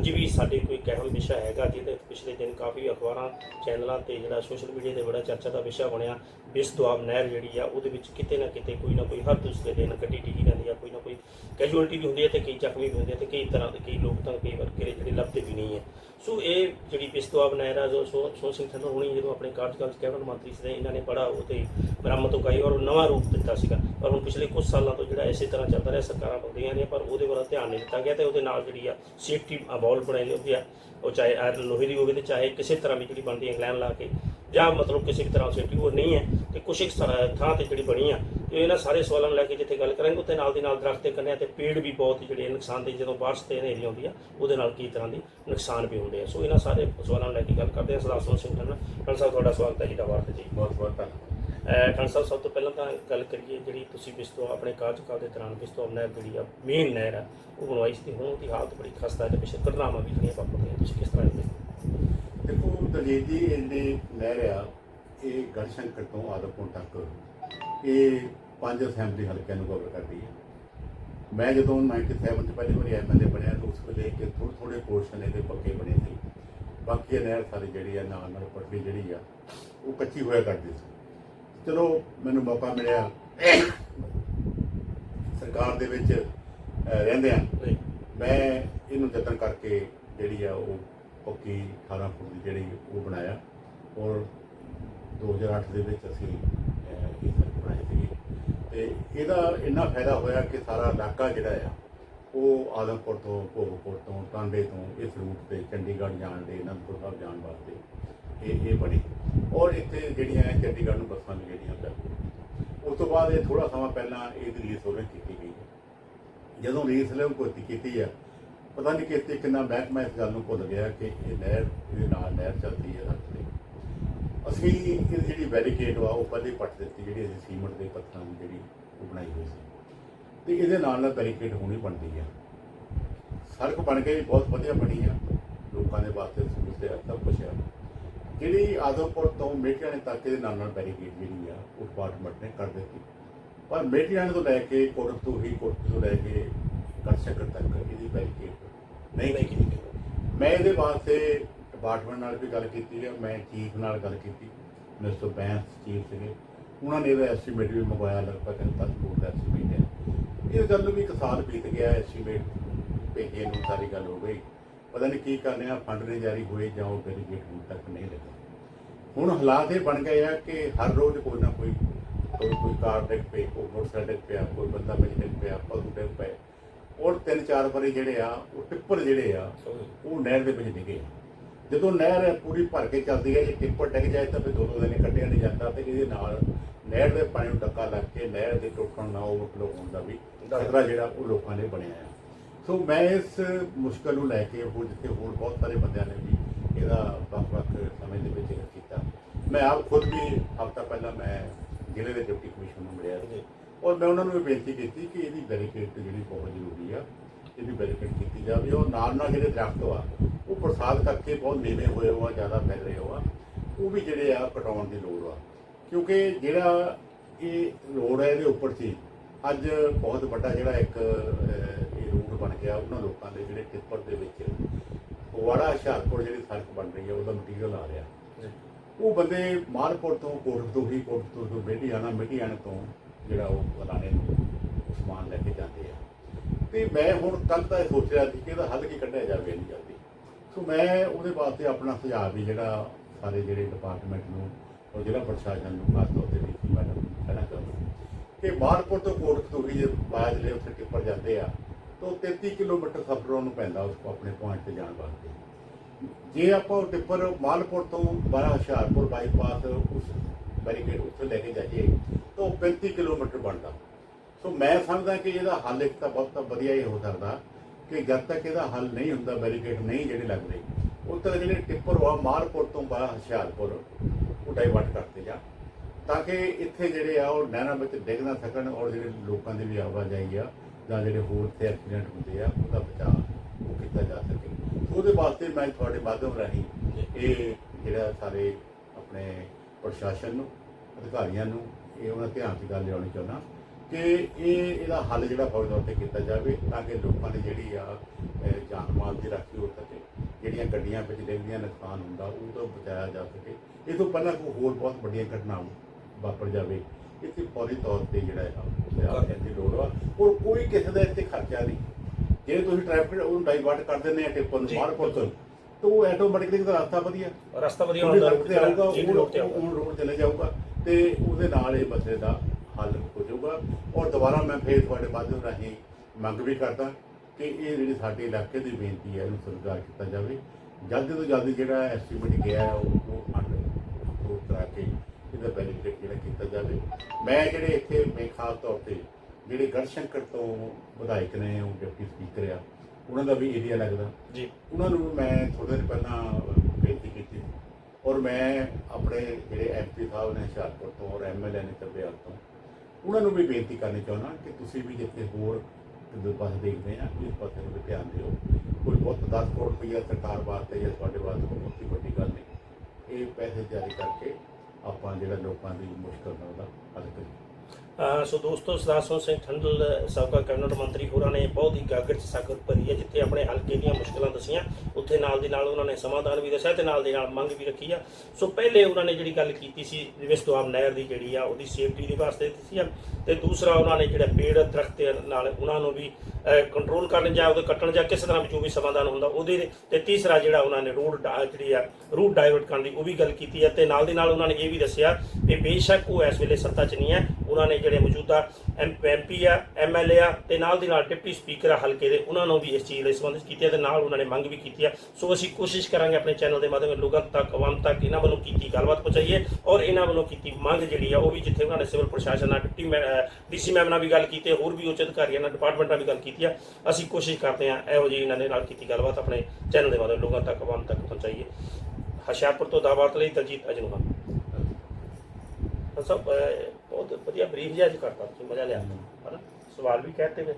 ਅੱਜ ਵੀ ਸਾਡੇ ਕੋਈ ਇੱਕ ਅਹਿਮ ਵਿਸ਼ਾ ਹੈਗਾ ਜਿਹਦੇ ਪਿਛਲੇ ਦਿਨ ਕਾਫੀ ਅਖਬਾਰਾਂ, ਚੈਨਲਾਂ ਤੇ ਜਿਹੜਾ ਸੋਸ਼ਲ ਮੀਡੀਆ ਤੇ ਬੜਾ ਚਰਚਾ ਦਾ ਵਿਸ਼ਾ ਬਣਿਆ। ਬਿਸ ਦੁਆਬ ਨਹਿਰ ਜਿਹੜੀ ਆ, ਉਹਦੇ ਵਿੱਚ ਕਿਤੇ ਨਾ ਕਿਤੇ ਕੋਈ ਨਾ ਕੋਈ ਹਰ ਦੂਸਰੇ ਦਿਨ ਗੱਡੀ ਡਿੱਗੀ ਜਾਂਦੀ ਆ, ਕੋਈ ਨਾ ਕੋਈ ਕੈਜੂਅਲਟੀ ਵੀ ਹੁੰਦੀ ਹੈ ਤੇ ਕਈ ਜ਼ਖਮੀ ਵੀ ਹੁੰਦੇ ਆ ਤੇ ਕਈ ਤਰ੍ਹਾਂ ਦੇ ਕਈ ਲੋਕ ਤਾਂ ਕਈ ਵਾਰ ਕਿਹੜੇ ਜਿਹੜੇ ਲੱਭਦੇ ਵੀ ਨਹੀਂ ਹੈ ਸੋ ਇਹ ਜਿਹੜੀ ਬਿਸ ਨਹਿਰ ਆ, ਜੋ ਸੋ ਸੋ ਸਿੰਘ ਠੰਡਰ ਹੋਣੀ ਜਦੋਂ ਆਪਣੇ ਕਾਰਜਕਾਲ ਚ ਕੈਬਨਿਟ ਮੰਤਰੀ ਸੀ ਇਹਨਾਂ ਨੇ ਬੜਾ ਉਹ ਤੇ ਬਰਾਮਦ ਉਗਾਈ ਔਰ ਨਵਾਂ ਰੂਪ ਦਿੱਤਾ ਸੀਗਾ। ਪਰ ਹੁਣ ਪਿਛਲੇ ਕੁਝ ਸਾਲਾਂ ਤੋਂ ਜਿਹੜਾ ਇਸੇ ਤਰ੍ਹਾਂ ਚੱਲਦਾ ਰਿਹਾ, ਸਰਕਾਰਾਂ ਬਦਲੀਆਂ ਨੇ ਪਰ ਉਹਦੇ ਵੱਲ ਧਿਆਨ ਨਹੀਂ ਦਿੱਤਾ ਗਿਆ ਤੇ ਉਹਦੇ ਨਾਲ ਜਿਹੜੀ ਆ ਸੇਫਟੀ ਵਾਲ ਬਣਾਈ ਹੁੰਦੀ ਆ। ਉਹ ਚਾਹੇ ਆਇਰਨ ਲੋਹੇ ਦੀ ਹੋਵੇ ਤੇ ਚਾਹੇ ਕਿਸੇ ਤਰ੍ਹਾਂ ਦੀ ਜਿਹੜੀ ਬਣਦੀ ਹੈ ਇੰਗਲੈਂਡ ਲਾ ਕੇ, ਜਾਂ ਮਤਲਬ ਕਿਸੇ ਵੀ ਤਰ੍ਹਾਂ ਸੇਫਟੀ ਉਹ ਨਹੀਂ ਹੈ ਤੇ ਕੁਛ ਇੱਕ ਥਾਂ ਤੇ ਜਿਹੜੀ ਬਣੀ ਆ, ਤੇ ਇਹਨਾਂ ਸਾਰੇ ਸਵਾਲਾਂ ਨੂੰ ਲੈ ਕੇ ਜਿੱਥੇ ਗੱਲ ਕਰਾਂਗੇ, ਉੱਥੇ ਨਾਲ ਦੀ ਨਾਲ ਦਰਖਤ ਤੇ ਕੰਨਿਆ ਤੇ ਪੇੜ ਵੀ ਬਹੁਤ ਜਿਹੜੇ ਨੁਕਸਾਨ ਦੇ, ਜਦੋਂ ਬਾਰਿਸ਼ ਤੇ ਹਨੇਰੀ ਆਉਂਦੀ ਆ, ਉਹਦੇ ਨਾਲ ਕੀ ਤਰ੍ਹਾਂ ਦੀ ਨੁਕਸਾਨ ਵੀ ਹੁੰਦੇ ਆ। ਸੋ ਇਹਨਾਂ ਸਾਰੇ ਸਵਾਲਾਂ ਨੂੰ ਲੈ ਕੇ ਗੱਲ ਕਰਦੇ ਹਾਂ। ਸਰਦਾਰ ਸੋਹਣ ਸਿੰਘ ਠੰਡਰ ਠੰਡਰ ਸਾਹਿਬ, ਤੁਹਾਡਾ ਸਵਾਗਤ ਹੈ ਜੀ ਦਾ ਵਾਰਤੇ ਜੀ ਬਹੁਤ ਬਹੁਤ ਧੰਨਵਾਦ। ਅਹ ਸਾਹਿਬ, ਸਭ ਤੋਂ ਪਹਿਲਾਂ ਤਾਂ ਗੱਲ ਕਰੀਏ ਜਿਹੜੀ ਤੁਸੀਂ ਬਿਸਤੋ ਆਪਣੇ ਕਾਰਜਕਾਲ ਦੇ ਦੌਰਾਨ ਬਿਸਤੋ ਨਹਿਰ ਜਿਹੜੀ ਆ ਮੇਨ ਨਹਿਰ ਆ, ਉਹ ਬਣਵਾਈ ਸੀ। ਤੇ ਹੁਣ ਉਹਦੀ ਹਾਲਤ ਬੜੀ ਖਸਤਾ ਹੈ ਤੇ ਪਿਛੇ ਘਟਨਾਵਾਂ ਵੀ ਜਿਹੜੀਆਂ ਵਾਪਰਦੀਆਂ ਤੁਸੀਂ ਕਿਸ ਤਰ੍ਹਾਂ ਦੇ ਦੇਖੋ ਦਲਜੀਤ ਜੀ ਇਹ ਨਹਿਰ ਆ, ਇਹ ਗੜਸ਼ੰਕਰ ਤੋਂ ਆਦਮਪੁਰ ਤੱਕ, ਇਹ ਪੰਜ ਅਸੈਂਬਲੀ ਹਲਕਿਆਂ ਨੂੰ ਕਵਰ ਕਰਦੀ ਹੈ ਮੈਂ ਜਦੋਂ 97 ਚ ਪਹਿਲੀ ਵਾਰੀ ਐਮਐਲਏ ਬਣਿਆ, ਤਾਂ ਉਸ ਵੇਲੇ ਕਿ ਥੋੜੇ ਥੋੜੇ ਪੋਰਸ਼ਨ ਇਹਦੇ ਪੱਕੇ ਬਣੇ ਸੀ। ਬਾਕੀ ਇਹ ਨਹਿਰ ਸਾਰੀ ਜਿਹੜੀ ਆ, ਨਾਲ ਨਾਲ ਪਟੜੀ ਜਿਹੜੀ ਆ, ਉਹ ਕੱਚੀ ਹੋਇਆ ਕਰਦੀ ਸੀ। ਚਲੋ ਮੈਨੂੰ ਮੌਕਾ ਮਿਲਿਆ। ਸਰਕਾਰ ਦੇ ਵਿੱਚ ਅਹ, ਰਹਿੰਦਿਆਂ ਜੀ ਮੈਂ ਇਹਨੂੰ ਯਤਨ ਕਰਕੇ ਜਿਹੜੀ ਆ ਉਹ ਪੱਕੀ 18 ਫੁੱਟ ਦੀ ਜਿਹੜੀ ਉਹ ਬਣਾਇਆ। ਔਰ 2008 ਦੇ ਵਿੱਚ ਅਸੀਂ ਇਹ ਸੜਕ ਬਣਾਈ ਸੀ ਤੇ ਇਹਦਾ ਇੰਨਾ ਫਾਇਦਾ ਹੋਇਆ ਕਿ ਸਾਰਾ ਇਲਾਕਾ ਜਿਹੜਾ ਆ ਉਹ ਆਦਮਪੁਰ ਤੋਂ ਭੋਗਪੁਰ ਤੋਂ ਟਾਂਡੇ ਤੋਂ ਇਸ ਰੂਟ ਤੇ ਚੰਡੀਗੜ੍ਹ ਜਾਣ ਦੇ ਅਨੰਦਪੁਰ ਸਾਹਿਬ ਜਾਣ ਵਾਸਤੇ ਇਹ ਇਹ ਬਣੀ। ਔਰ ਇੱਥੇ ਜਿਹੜੀਆਂ ਹੈ ਚੰਡੀਗੜ੍ਹ ਨੂੰ ਬੱਸਾਂ ਵੀ ਜਿਹੜੀਆਂ ਚੱਲਦੀਆਂ ਉਸ ਤੋਂ ਬਾਅਦ ਇਹ ਥੋੜਾ ਸਮਾਂ ਪਹਿਲਾਂ ਇਹਦੀ ਰੀਸ ਹੋਵੇ ਕੀਤੀ ਗਈ। ਹੈ ਜਦੋਂ ਰੀਸ ਲੈਵ ਕੋਈ ਕੀਤੀ ਹੈ ਪਤਾ ਨਹੀਂ ਕਿਤੇ ਕਿੰਨਾ ਮਹਿਕਮਾ ਇਸ ਗੱਲ ਨੂੰ ਭੁੱਲ ਗਿਆ ਕਿ ਇਹ ਨਹਿਰ ਇਹਦੇ ਨਾਲ ਨਹਿਰ ਚੱਲਦੀ ਹੈ ਸੜਕ ਤੇ ਅਸੀਂ ਇਹ ਜਿਹੜੀ ਬੈਰੀਕੇਡ ਆ ਉਹ ਪਹਿਲੇ ਪੱਟ ਦਿੱਤੀ, ਜਿਹੜੀ ਅਸੀਂ ਸੀਮੈਂਟ ਦੇ ਪੱਥਰਾਂ ਦੀ ਜਿਹੜੀ ਉਹ ਬਣਾਈ ਹੋਈ ਸੀ। ਤੇ ਇਹਦੇ ਨਾਲ ਨਾਲ ਬੈਰੀਕੇਡ ਹੋਣੀ ਬਣਦੀ ਆ। ਸੜਕ ਬਣ ਕੇ ਵੀ ਬਹੁਤ ਵਧੀਆ ਬਣੀ ਆ। ਲੋਕਾਂ ਦੇ ਵਾਸਤੇ ਸਹੂਲਤ ਹੈ ਸਭ ਕੁਝ ਆ। ਜਿਹੜੀ ਆਦਮਪੁਰ ਤੋਂ ਮੇਟੀਆਣੇ ਤੱਕ ਦੇ ਨਾਲ ਨਾਲ ਬੈਰੀਕੇਡ ਜਿਹੜੀ ਆ, ਉਹ ਡਿਪਾਰਟਮੈਂਟ ਨੇ, ਕਰ ਦਿੱਤੀ। ਪਰ ਮੇਟੀਆਣੇ ਤੋਂ ਲੈ ਕੇ ਕੋਟਕ ਤੋਂ ਹੀ ਕੋਟਕ ਤੋਂ ਲੈ ਕੇ ਕਟਸ਼ਕਰ ਤੱਕ ਇਹਦੀ ਬੈਰੀਕੇਡ ਨਹੀਂ ਕੀਤੀ ਮੈਂ ਇਹਦੇ ਵਾਸਤੇ ਡਿਪਾਰਟਮੈਂਟ ਨਾਲ ਵੀ ਗੱਲ ਕੀਤੀ ਹੈ ਮੈਂ ਚੀਫ ਨਾਲ ਗੱਲ ਕੀਤੀ। ਮਿਸਟਰ ਬੈਂਸ ਚੀਫ ਸੀਗੇ। ਉਹਨਾਂ ਨੇ ਇਹਦਾ ਐਸਟੀਮੇਟ ਵੀ ਮੰਗਵਾਇਆ, ਲਗਭਗ 10 ਕਰੋੜ ਦਾ ਐਸਟੀਮੇਟ ਹੈ ਇਸ ਗੱਲ ਨੂੰ ਵੀ ਇੱਕ ਸਾਲ ਬੀਤ ਗਿਆ ਐਸਟੀਮੇਟ ਭੇਜੇ ਨੂੰ ਸਾਰੀ ਗੱਲ ਹੋ ਗਈ। ਪਤਾ ਨਹੀਂ ਕੀ ਕਰਨੇ ਆ, ਫੰਡ ਨਹੀਂ ਜਾਰੀ ਹੋਏ ਜਾਂ ਉਹ ਬੈਰੀਕੇਡ ਹੁਣ ਤੱਕ ਨਹੀਂ ਲੱਗਾ। ਹੁਣ ਹਾਲਾਤ ਇਹ ਬਣ ਗਏ ਆ ਕਿ ਹਰ ਰੋਜ਼ ਕੋਈ ਨਾ ਕੋਈ ਕੋਈ ਕੋਈ ਕਾਰ ਡਿੱਗ ਪਈ, ਕੋਈ ਮੋਟਰਸਾਈਕਲ ਡਿੱਗ ਪਿਆ, ਕੋਈ ਬੰਦਾ ਵਿੱਚ ਡਿੱਗ ਪਿਆ, ਪਸ਼ੂ ਡਿੱਗ ਪਏ। ਔਰ ਤਿੰਨ ਚਾਰ ਵਾਰੀ ਜਿਹੜੇ ਆ, ਉਹ ਟਿੱਪਰ ਜਿਹੜੇ ਆ, ਉਹ ਨਹਿਰ ਦੇ ਵਿੱਚ ਡਿੱਗੇ ਜਦੋਂ ਨਹਿਰ ਪੂਰੀ ਭਰ ਕੇ ਚੱਲਦੀ ਹੈ ਜੇ ਟਿੱਪਰ ਡਿੱਗ ਜਾਏ ਤਾਂ ਫਿਰ ਦੋ ਦੋ ਦਿਨ ਕੱਢਿਆ ਨਹੀਂ ਜਾਂਦਾ ਤੇ ਇਹਦੇ ਨਾਲ ਨਹਿਰ ਦੇ ਪਾਣੀ ਨੂੰ ਡੱਕਾ ਲੱਗ ਕੇ ਨਹਿਰ ਦੇ ਟੁੱਟਣ ਨਾਲ ਓਵਰਫਲੋ ਹੋਣ ਦਾ ਵੀ ਖਤਰਾ ਜਿਹੜਾ ਉਹ ਲੋਕਾਂ ਨੇ ਬਣਿਆ ਹੈ ਸੋ ਮੈਂ ਇਸ ਮੁਸ਼ਕਲ ਨੂੰ ਲੈ ਕੇ ਹੋਰ ਜਿੱਥੇ ਹੋਰ ਬਹੁਤ ਸਾਰੇ ਬੰਦਿਆਂ ਨੇ ਵੀ ਇਹਦਾ ਵੱਖ-ਵੱਖ ਸਮੇਂ ਦੇ ਵਿੱਚ ਕੀਤਾ। ਮੈਂ ਆਪ ਖੁਦ ਵੀ ਹਫ਼ਤਾ ਪਹਿਲਾਂ ਮੈਂ ਜ਼ਿਲ੍ਹੇ ਦੇ ਡਿਪਟੀ ਕਮਿਸ਼ਨਰ ਨੂੰ ਮਿਲਿਆ ਸੀ ਔਰ ਮੈਂ ਉਹਨਾਂ ਨੂੰ ਇਹ ਬੇਨਤੀ ਕੀਤੀ ਕਿ ਇਹਦੀ ਬੈਰੀਕੇਡ ਜਿਹੜੀ ਬਹੁਤ ਜ਼ਰੂਰੀ ਆ, ਇਹਦੀ ਬੈਰੀਕੇਡ ਕੀਤੀ ਜਾਵੇ। ਔਰ ਨਾਲ ਨਾਲ ਜਿਹੜੇ ਦਰਖਤ ਆ, ਉਹ ਪ੍ਰਸਾਦ ਕਰਕੇ ਬਹੁਤ ਨੀਵੇਂ ਹੋਏ ਹੋਆ, ਜ਼ਿਆਦਾ ਫੈਲ ਰਹੇ ਹੋਆ, ਉਹ ਵੀ ਜਿਹੜੇ ਆ ਕਟਾਉਣ ਦੀ ਲੋੜ ਆ। ਕਿਉਂਕਿ ਜਿਹੜਾ ਇਹ ਰੋਡ ਹੈ ਇਹਦੇ ਉੱਪਰ ਸੀ, ਅੱਜ ਬਹੁਤ ਵੱਡਾ ਜਿਹੜਾ ਇੱਕ ਬਣ ਗਿਆ ਉਹਨਾਂ ਲੋਕਾਂ ਦੇ ਜਿਹੜੇ ਟਿੱਪਰ ਦੇ ਵਿੱਚ। ਵਾੜਾ ਹੁਸ਼ਿਆਰਪੁਰ ਜਿਹੜੀ ਸੜਕ ਬਣ ਰਹੀ ਹੈ, ਉਹਦਾ ਮਟੀਰੀਅਲ ਆ ਰਿਹਾ। ਉਹ ਬੰਦੇ ਮਾਲਪੁਰ ਤੋਂ ਕੋਟ ਤੋਂ ਹੀ ਕੋਟਕ ਤੋਂ ਤੋਂ ਬੇਟੀ ਆਣਾ ਮਿੱਟੀ ਆਣ ਤੋਂ ਜਿਹੜਾ ਉਹ ਬਲਾਣੇ ਨੂੰ ਉਹ ਸਮਾਨ ਲੈ ਕੇ ਜਾਂਦੇ ਆ। ਤੇ ਮੈਂ ਹੁਣ ਕੱਲ ਤਾਂ ਇਹ ਸੋਚ ਰਿਹਾ ਸੀ ਕਿ ਇਹਦਾ ਹੱਲ ਕੀ ਕੱਢਿਆ ਜਾਵੇ ਨਹੀਂ ਜਲਦੀ। ਸੋ ਮੈਂ ਉਹਦੇ ਵਾਸਤੇ ਆਪਣਾ ਸੁਝਾਅ ਵੀ ਜਿਹੜਾ ਸਾਰੇ ਜਿਹੜੇ ਡਿਪਾਰਟਮੈਂਟ ਨੂੰ ਔਰ ਜ਼ਿਲ੍ਹਾ ਪ੍ਰਸ਼ਾਸਨ ਨੂੰ ਖਾਸ ਤੌਰ ਤੇ ਡੀਸੀ ਮੈਡਮ ਕਹਿਣਾ ਚਾਹੁੰਦਾ ਕਿ ਮਾਲਪੁਰ ਤੋਂ ਕੋਟਕ ਤੋਂ ਹੀ ਜੇ ਬਾਅਦ ਜਿਹੜੇ ਉੱਥੇ ਟਿੱਪਰ ਜਾਂਦੇ ਆ। ਤਾਂ 33 ਕਿਲੋਮੀਟਰ ਸਫ਼ਰ ਉਹਨੂੰ ਪੈਂਦਾ ਉਸ ਆਪਣੇ ਪੁਆਇੰਟ ਤੇ ਜਾਣ ਵਾਸਤੇ। ਜੇ ਆਪਾਂ ਉਹ ਟਿੱਪਰ ਮਾਲਪੁਰ ਤੋਂ ਬਾਰਾ ਹੁਸ਼ਿਆਰਪੁਰ ਬਾਈਪਾਸ ਉਸ ਬੈਰੀਕੇਡ ਉੱਥੇ ਲੈ ਕੇ ਜਾਈਏ, ਤਾਂ ਉਹ 35 ਕਿਲੋਮੀਟਰ ਬਣਦਾ। ਸੋ ਮੈਂ ਸਮਝਦਾ ਕਿ ਇਹਦਾ ਹੱਲ ਇੱਕ ਤਾਂ ਬਹੁਤ ਵਧੀਆ ਹੀ ਹੋ ਸਕਦਾ ਕਿ ਜਦ ਤੱਕ ਇਹਦਾ ਹੱਲ ਨਹੀਂ ਹੁੰਦਾ, ਬੈਰੀਕੇਡ ਨਹੀਂ ਜਿਹੜੇ ਲੱਗਦੇ ਉਦ ਤੱਕ ਜਿਹੜੇ ਟਿੱਪਰ ਆ ਮਾਲਪੁਰ ਤੋਂ ਬਾਰਾ ਹੁਸ਼ਿਆਰਪੁਰ ਉਹ ਡਾਈਵਰਟ ਕਰਤੇ ਜਾ ਤਾਂ ਕਿ ਇੱਥੇ ਜਿਹੜੇ ਆ ਉਹ ਨਹਿਰਾਂ ਵਿੱਚ ਡਿੱਗ ਨਾ ਸਕਣ ਔਰ ਜਿਹੜੇ ਲੋਕਾਂ ਦੀ ਵੀ ਆਵਾਜਾਈ ਆ ਜਾਂ ਜਿਹੜੇ ਹੋਰ ਤੇ ਐਕਸੀਡੈਂਟ ਹੁੰਦੇ ਆ, ਉਹਦਾ ਬਚਾਅ ਉਹ ਕੀਤਾ ਜਾ ਸਕੇ। ਉਹਦੇ ਵਾਸਤੇ ਮੈਂ ਤੁਹਾਡੇ ਮਾਧਿਅਮ ਰਾਹੀਂ ਇਹ ਜਿਹੜਾ ਸਾਰੇ ਆਪਣੇ ਪ੍ਰਸ਼ਾਸਨ ਨੂੰ, ਅਧਿਕਾਰੀਆਂ ਨੂੰ ਇਹ ਉਹਨਾਂ ਧਿਆਨ 'ਚ ਗੱਲ ਲਿਆਉਣੀ ਚਾਹੁੰਦਾ ਕਿ ਇਹ, ਇਹਦਾ ਹੱਲ ਜਿਹੜਾ ਫੌਜ ਤੌਰ ਤੇ ਕੀਤਾ ਜਾਵੇ ਤਾਂ ਕਿ ਲੋਕਾਂ ਦੀ ਜਿਹੜੀ ਆ ਜਾਨ ਮਾਲ ਦੀ ਰਾਖੀ ਹੋ ਸਕੇ। ਜਿਹੜੀਆਂ ਗੱਡੀਆਂ ਵਿੱਚ ਡਿੱਗਦੀਆਂ ਨੁਕਸਾਨ ਹੁੰਦਾ, ਉਹ ਤੋਂ ਬਚਾਇਆ ਜਾ ਸਕੇ। ਇਹ ਤੋਂ ਪਹਿਲਾਂ ਕੋਈ ਹੋਰ ਬਹੁਤ ਵੱਡੀਆਂ ਘਟਨਾਵਾਂ ਵਾਪਰ ਜਾਵੇ, ਇੱਥੇ ਫੌਰੀ ਤੌਰ ਤੇ ਜਿਹੜਾ ਆ ਔਰ ਕੋਈ ਕਿਸੇ ਦਾ ਇੱਥੇ ਖਰਚਾ ਨਹੀਂ। ਜੇ ਤੁਸੀਂ ਟ੍ਰੈਫਿਕ ਉਹਨੂੰ ਡਾਈਵਰਟ ਕਰ ਦਿੰਦੇ ਆ ਟਿੱਪਰ ਨੂੰ ਜੀ, ਮਾਰਕੋਟ ਤੋਂ ਉਹ ਆਟੋਮੈਟਿਕਲੀ ਦਾ ਰਸਤਾ ਵਧੀਆ। ਰਸਤਾ ਵਧੀਆ ਉਹਦੇ ਹੁੰਦਾ ਰੋਡ ਤੇ ਆਊਗਾ ਉਹ ਰੋਡ ਚਲੇ ਜਾਊਗਾ ਤੇ ਉਹਦੇ ਨਾਲ ਇਹ ਮਸਲੇ ਦਾ ਹੱਲ ਹੋ ਜਾਊਗਾ। ਔਰ ਦੁਬਾਰਾ ਮੈਂ ਫੇਰ ਤੁਹਾਡੇ ਮਾਧਿਅਮ ਰਾਹੀਂ ਮੰਗ ਵੀ ਕਰਦਾ ਕਿ ਇਹ ਜਿਹੜੀ ਸਾਡੇ ਇਲਾਕੇ ਦੀ ਬੇਨਤੀ ਹੈ ਇਹਨੂੰ ਸਵੀਕਾਰ ਕੀਤਾ ਜਾਵੇ। ਜਲਦੀ ਤੋਂ ਜਲਦੀ ਜਿਹੜਾ ਐਸਟੀਮੇਟ ਗਿਆ ਹੈ ਉਹ ਉਹ ਅੰਡਰ ਕਰਾ ਕੇ ਇਹਦਾ ਬੈਨੀਫਿਟ ਜਿਹੜਾ ਕੀਤਾ ਜਾਵੇ। ਮੈਂ ਜਿਹੜੇ ਇੱਥੇ ਮੈਂ ਖਾਸ ਤੌਰ ਤੇ ਜਿਹੜੇ ਗੜਸ਼ੰਕਰ ਤੋਂ ਵਿਧਾਇਕ ਨੇ ਉਹ ਡਿਪਟੀ ਸਪੀਕਰ ਆ ਉਹਨਾਂ ਦਾ ਵੀ ਏਰੀਆ ਲੱਗਦਾ। ਜੀ। ਉਹਨਾਂ ਨੂੰ ਮੈਂ ਥੋੜੇ ਦਿਨ ਪਹਿਲਾਂ ਬੇਨਤੀ ਕੀਤੀ ਔਰ ਮੈਂ ਆਪਣੇ ਜਿਹੜੇ ਐਮਪੀ ਸਾਹਿਬ ਨੇ ਹੁਸ਼ਿਆਰਪੁਰ ਤੋਂ ਔਰ ਐਮਐਲਏ ਨੇ ਚੱਬੇਵਾਲ ਤੋਂ ਉਹਨਾਂ ਨੂੰ ਵੀ ਬੇਨਤੀ ਕਰਨੀ ਚਾਹੁੰਦਾ ਕਿ ਤੁਸੀਂ ਵੀ ਜਿੱਥੇ ਹੋਰ ਕਿਤੇ ਪਾਸੇ ਦੇਖਦੇ ਆ ਇਸ ਪਾਸੇ ਨੂੰ ਧਿਆਨ ਦਿਓ। ਕੋਈ ਬਹੁਤ 10 ਕਰੋੜ ਰੁਪਈਆ ਸਰਕਾਰ ਵਾਸਤੇ ਜਾਂ ਤੁਹਾਡੇ ਵਾਸਤੇ ਬਹੁਤੀ ਵੱਡੀ ਗੱਲ ਨਹੀਂ। ਇਹ ਪੈਸੇ ਜਾਰੀ ਕਰਕੇ ਆਪਾਂ ਜਿਹੜਾ ਲੋਕਾਂ ਦੀ ਮੁਸ਼ਕਲ ਦਾ ਹੱਲ ਕਰੀਏ। ਸੋ ਦੋਸਤੋ, ਸਰਦਾਰ ਸਿੰਘ ਠੰਡਲ, ਸਾਬਕਾ ਕੈਬਨਿਟ ਮੰਤਰੀ ਹੋਰਾਂ ਨੇ ਬਹੁਤ ਹੀ ਗਾਗਰ ਚ ਸਾਗਰ ਭਰੀ ਹੈ, ਜਿੱਥੇ ਆਪਣੇ ਹਲਕੇ ਦੀਆਂ ਮੁਸ਼ਕਲਾਂ ਦੱਸੀਆਂ। ਉੱਥੇ ਨਾਲ ਦੀ ਨਾਲ ਉਹਨਾਂ ਨੇ ਸਮਾਧਾਨ ਵੀ ਦੱਸਿਆ ਤੇ ਨਾਲ ਦੇ ਨਾਲ ਮੰਗ ਵੀ ਰੱਖੀ ਆ। ਸੋ ਪਹਿਲੇ ਉਹਨਾਂ ਨੇ ਜਿਹੜੀ ਗੱਲ ਕੀਤੀ ਸੀ, ਜਿਵੇਂ ਦੁਆਬ ਨਹਿਰ ਦੀ ਜਿਹੜੀ ਆ, ਉਹਦੀ ਸੇਫਟੀ ਦੇ ਵਾਸਤੇ ਦਿੱਤੀ ਆ। ਤੇ ਦੂਸਰਾ ਉਹਨਾਂ ਨੇ ਜਿਹੜਾ ਪੇੜ ਦਰਖਤ ਨਾਲ ਉਹਨਾਂ ਨੂੰ ਵੀ ਕੰਟਰੋਲ ਕਰਨ ਜਾਂ ਉਹਦੇ ਕੱਟਣ ਜਾਂ ਕਿਸੇ ਤਰ੍ਹਾਂ ਵੀ ਜੋ ਵੀ ਸਮਾਧਾਨ ਹੁੰਦਾ, ਉਹਦੇ ਤੇ ਤੀਸਰਾ ਜਿਹੜਾ ਉਹਨਾਂ ਨੇ ਰੋਡ ਜਿਹੜੀ ਆ ਰੂਟ ਡਾਇਵਰਟ ਕਰਨ ਦੀ ਉਹ ਵੀ ਗੱਲ ਕੀਤੀ ਹੈ ਤੇ ਨਾਲ ਦੀ ਨਾਲ ਉਹਨਾਂ ਨੇ ਇਹ ਵੀ ਦੱਸਿਆ ਕਿ ਬੇਸ਼ੱਕ ਉਹ ਇਸ ਵੇਲੇ ਸੱਤਾ 'ਚ ਨਹੀਂ ਹੈ। ਉਹਨਾਂ ਨੇ ਜਿਹੜੇ ਮੌਜੂਦਾ ਐਮਪੀ ਆ ਐਮਐਲਏ ਆ ਤੇ ਨਾਲ ਦੀ ਨਾਲ ਡਿਪਟੀ ਸਪੀਕਰ ਆ ਹਲਕੇ ਦੇ ਉਹਨਾਂ ਨੂੰ ਵੀ ਇਸ ਚੀਜ਼ ਦੇ ਸੰਬੰਧਿਤ ਕੀਤੀ ਹੈ ਤੇ ਨਾਲ ਉਹਨਾਂ ਨੇ ਮੰਗ ਵੀ ਕੀਤੀ ਆ। ਸੋ ਅਸੀਂ ਕੋਸ਼ਿਸ਼ ਕਰਾਂਗੇ ਆਪਣੇ ਚੈਨਲ ਦੇ ਮਾਧਿਅਮ ਲੋਕਾਂ ਤੱਕ ਆਵਾਮ ਤੱਕ ਇਹਨਾਂ ਵੱਲੋਂ ਕੀਤੀ ਗੱਲਬਾਤ ਪਹੁੰਚਾਈਏ ਔਰ ਇਹਨਾਂ ਵੱਲੋਂ ਕੀਤੀ ਮੰਗ ਜਿਹੜੀ ਆ ਉਹ ਵੀ ਜਿੱਥੇ ਉਹਨਾਂ ਨੇ ਸਿਵਲ ਪ੍ਰਸ਼ਾਸਨ ਨਾਲ ਡਿਪਟੀ ਡੀਸੀ ਮੈਮ ਨਾਲ ਵੀ ਗੱਲ ਕੀਤੀ ਹੋਰ ਵੀ ਉੱਚ ਅਧਿਕਾਰੀਆਂ ਨਾਲ ਡਿਪਾਰਟਮੈਂਟ ਨਾਲ ਵੀ ਗੱਲ ਕੀਤੀ ਆ। ਅਸੀਂ ਕੋਸ਼ਿਸ਼ ਕਰਦੇ ਹਾਂ ਇਹੋ ਜਿਹੀ ਇਹਨਾਂ ਦੇ ਨਾਲ ਕੀਤੀ ਗੱਲਬਾਤ ਆਪਣੇ ਚੈਨਲ ਦੇ ਮਾਧਿਅਮ ਲੋਕਾਂ ਤੱਕ ਆਵਾਮ ਤੱਕ ਪਹੁੰਚਾਈਏ। ਹੁਸ਼ਿਆਰਪੁਰ ਤੋਂ ਦਾਵਾਰਤ ਲਈ ਦਲਜੀਤ ਅਜਨੂਹਾ ਸਭ ਬਹੁਤ ਵਧੀਆ ਬਰੀਫ ਜਿਹਾ ਅੱਜ ਕਰਤਾ ਤੁਸੀਂ ਮਜ਼ਾ ਲਿਆ। ਹਨਾ ਸਵਾਲ ਵੀ ਕਹਿਤੇ ਵੇ